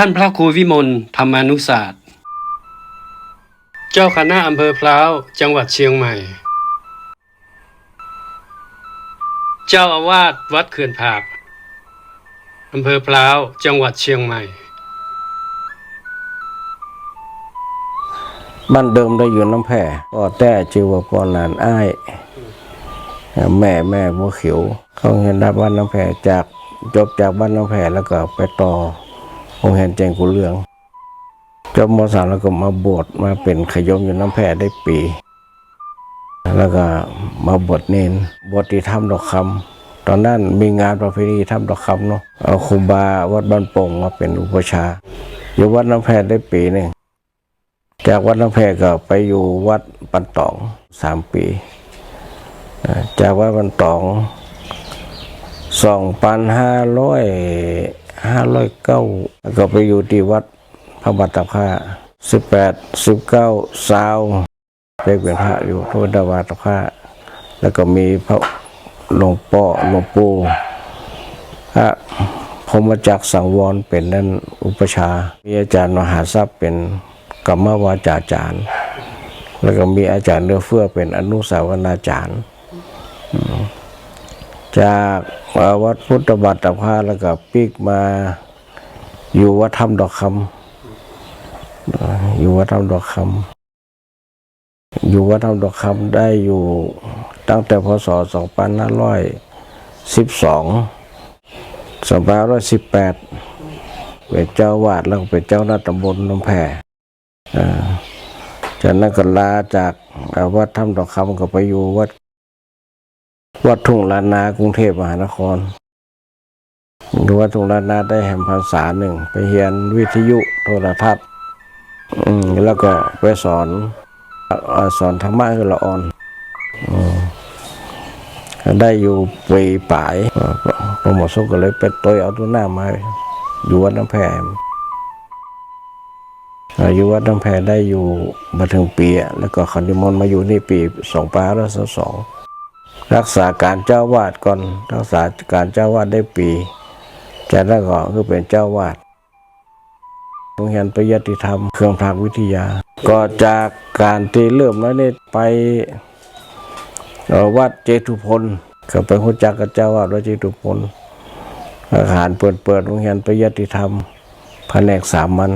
ท่านพระครูวิมลธรรมานุศาสตร์ เจ้าคณะอำเภอพร้าว จังหวัดเชียงใหม่ เจ้าอาวาสวัดเขื่อนผากอำเภอพร้าว จังหวัดเชียงใหม่ บ้านเดิมได้อยู่น้ำแพร่ก็แต่ชื่อว่าปอนานอ้าย แม่แม่บัวเขียว เขาเห็นรับบ้านน้ำแพร่จากจบจากบ้านน้ำแพร่แล้วก็ไปต่อ โรงเรียนแจงกุเรืองจบมสามแล้วก็มาบวชมาเป็นขยมอยู่น้ำแพร่ได้ปี แล้วก็มาบวชเนนบวชที่ถ้ำดอกคำตอนนั้นมีงานประเพณีถ้ำดอกคำเนาะเอาครูบาวัดบ้านโป่งมาเป็นอุปชาอยู่วัดน้ำแพร่ได้ปีหนึ่งจากวัดน้ำแพรก็ไปอยู่วัดปันตองสามปี จากวัดปันตองสองพันห้าร้อย ห้าร้อยเก้าก็ไปอยู่ที่วัดพระบัตรค่าสิบแปดสิบเก้าสาวได้เป็นพระอยู่ทุนดาวาตค่าแล้วก็มีพระหลวงพ่อหลวงปู่พระพรมจักรสังวรเป็นนั่นอุปชา มีอาจารย์มหาทรัพย์เป็นกรรมวาจาจารย์ แล้วก็มีอาจารย์เนื้อเฟื่อเป็นอนุสาวนาจารย์ จากวัดพุทธบัตรพาแล้วก็ปีกมา อยู่วัดถ้ำดอกคำอยู่วัดถ้ำดอกคำอยู่วัดถ้ำดอกคำได้อยู่ตั้งแต่พศ 2512 2518 เป็นเจ้าวาดแล้วเป็นเจ้าหน้าตำบลน้ำแพอ่จากนั้นก็ลาจากวัดถ้ำดอกคำก็ไปอยู่วัด วัดทุ่งลานนากรุงเทพมหานครดูวัดทุ่งลานนาได้แห่งพรรษาหนึ่งไปเรียนวิทยุโทรทัศน์อืมแล้วก็ไปสอนอสอนธรรมะให้ละอ่อนอได้อยู่ปีป่ายอ่าพระหมอสุกก็เลยไปตัวเอาตัวหน้ามาอยู่วัดน้ำแพมอายุวัดน้ำแพได้อยู่มาถึงปีแล้วก็ขอนิมนต์มาอยู่นี่ปีสองพันร้อยสอง รักษาการเจ้าวาดก่อนรักษาการเจ้าวาดได้ปีจากนั้นก็คือเป็นเจ้าวาดโรงเรียนประยัติธรรม เครื่องพักวิทยา ก็จากการที่เริ่มแล้วนี่ไปวัดเจตุพลก็ไปหัวจักกับเจ้าวาดวัดเจตุพลอาหารเปิดเปิดโรงเรียนประยัติธรรมแผนกสามัญ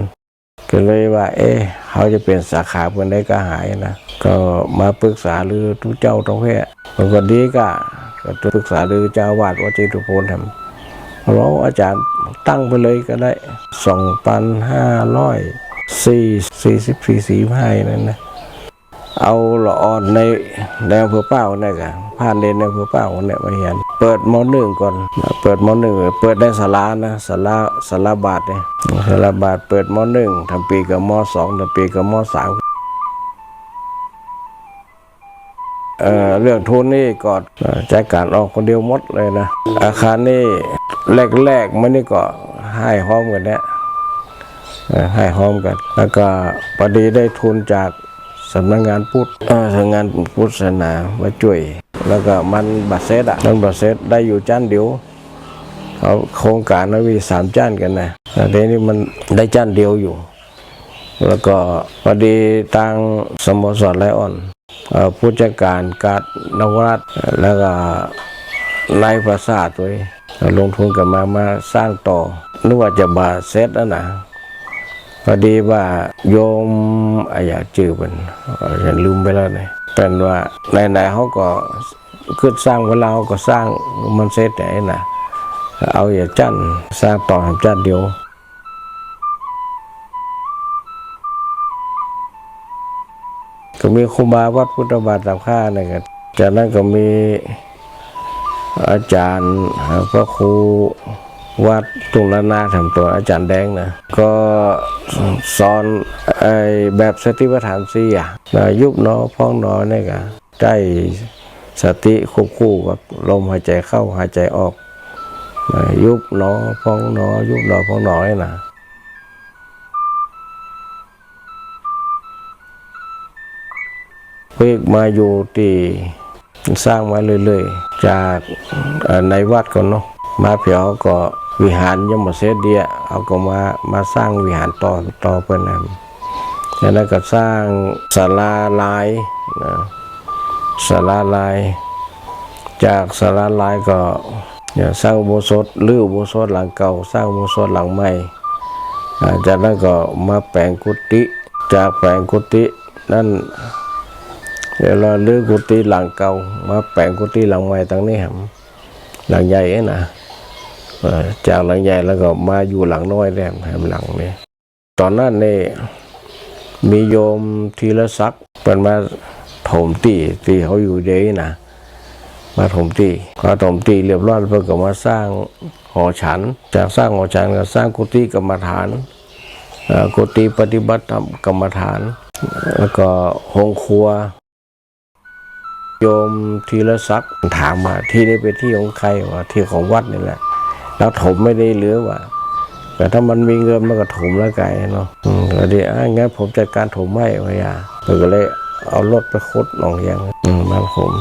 ก็เลยว่า เอ๊ะเขาจะเป็นสาขาเพื่อนได้ก็หายนะ ก็มาปรึกษาหรือทุกเจ้าต้งแพ้ผมก็ดีก็ก็ปรึกษาหรือเจ้าวาดวัดเจตุพลทำเราอาจารย์ตั้งไปเลยก็ได้สองพันห้าร้อยสี่สี่สิบสี่สี่ห้นั่นนะเอาหละอ่อนในในอำเภอเป้าเนี่ยกันผ่านเดนในอำเภอเป้าเนี่ยมาเห็น เปิดมอหนึ่งก่อน เปิดมอหนึ่งเปิดได้สารานะสาราสาราบาทเนี่ยสาราบาทเปิดมอหนึ่งทำปีกับมอสองทำปีกับมอสามเอ่อเรื่องทุนนี่ก่อนเอ่อจัดการออกคนเดียวหมดเลยนะ อาคารนี่แรกๆมันนี่ก็ให้พร้อมกันเนี่ยให้พร้อมกัน แล้วก็พอดีได้ทุนจากสำนักงานพุทธสำนักงานพุทธศาสนามาช่วย แล้วก็มันบัตเซตอะมันบัตเซตได้อยู่จานเดียวเขาโครงการนั้นมีสามจานกันนะแต่ทีนี้มันได้จานเดียวอยู่ แล้วก็พอดีทางสโมสรไลออนผู้จัดการการนวรัตแล้วก็นายประสาทตัวเองลงทุนกับมามาสร้างต่อนึกว่าจะบาเซตแล้วนะพอดีว่าโยมอายาจือเป็นเอ่อฉันลืมไปแล้วเนี่ย เป็นว่าไหนๆเขาก็ขึ้นสร้างเวลาเขาก็สร้างมันเซตไหนนะเอาอย่าจันสร้างต่อทำจันเดียวก็มีครูบาวัดพุทธบาทสามข้าเนี่ยครับจากนั้นก็มีอาจารย์พระครู วัดตุงนานาทำตัวอาจารย์แดงนะ ก็สอนไอ้แบบสติปัฏฐานสี่อะนะยุบหนอพองหนอเนี่ยก็ได้สติควบคู่กับลมหายใจเข้าหายใจออกนะยุบหนอพองหนอยุบหนอพองหนอเนี่ยนะเพิกมาอยู่ที่สร้างมาเรื่อยๆ จากในวัดก่อนเนาะ มาเพียวก็วิหารยังมเสร็จเดียเอาก็มามาสร้างวิหารต่อต่อเพื่อนนั้นจากนั้นก็สร้างศาลาลายนะศาลาลาย จากศาลาลายก็สร้างโบสถลื้ออุโบสถหลังเก่า สร้างโบสถหลังใหม่จากนั้นก็มาแปลงกุฏิจากแปลงกุฏินั่นเดี๋ยวเราลื้อกุฏิหลังเก่า มาแปลงกุฏิหลังใหม่ตั้งนี้ครับ หลังใหญ่เองนะจากหลังใหญ่แล้วก็มาอยู่หลังน้อยแรมแหมหลังนี้ตอนนั้นนี่มีโยมทีละศักดิ์เป็นมาถมตีตีเขาอยู่เดียวนะมาถมตีพอถมตีเรียบร้อยเพื่อก็มาสร้างหอฉัน จากสร้างหอฉันก็สร้างกุฏิกรรมฐานกุฏิปฏิบัติธรรมกรรมฐาน แล้วก็ห้องครัว โยมทีละศักดิ์ถามว่าที่นี้เป็นที่ของใครวะที่ของวัดนี่แหละ แล้วถมไม่ได้เหลือว่ะแต่ถ้ามันมีเงินมันก็ถมแล้วไก่เนาะอืมก็ดีอะงั้นผมจัดการถมให้พะยอะก็เลยเอารถไปคุดหนองยางอืมมาผม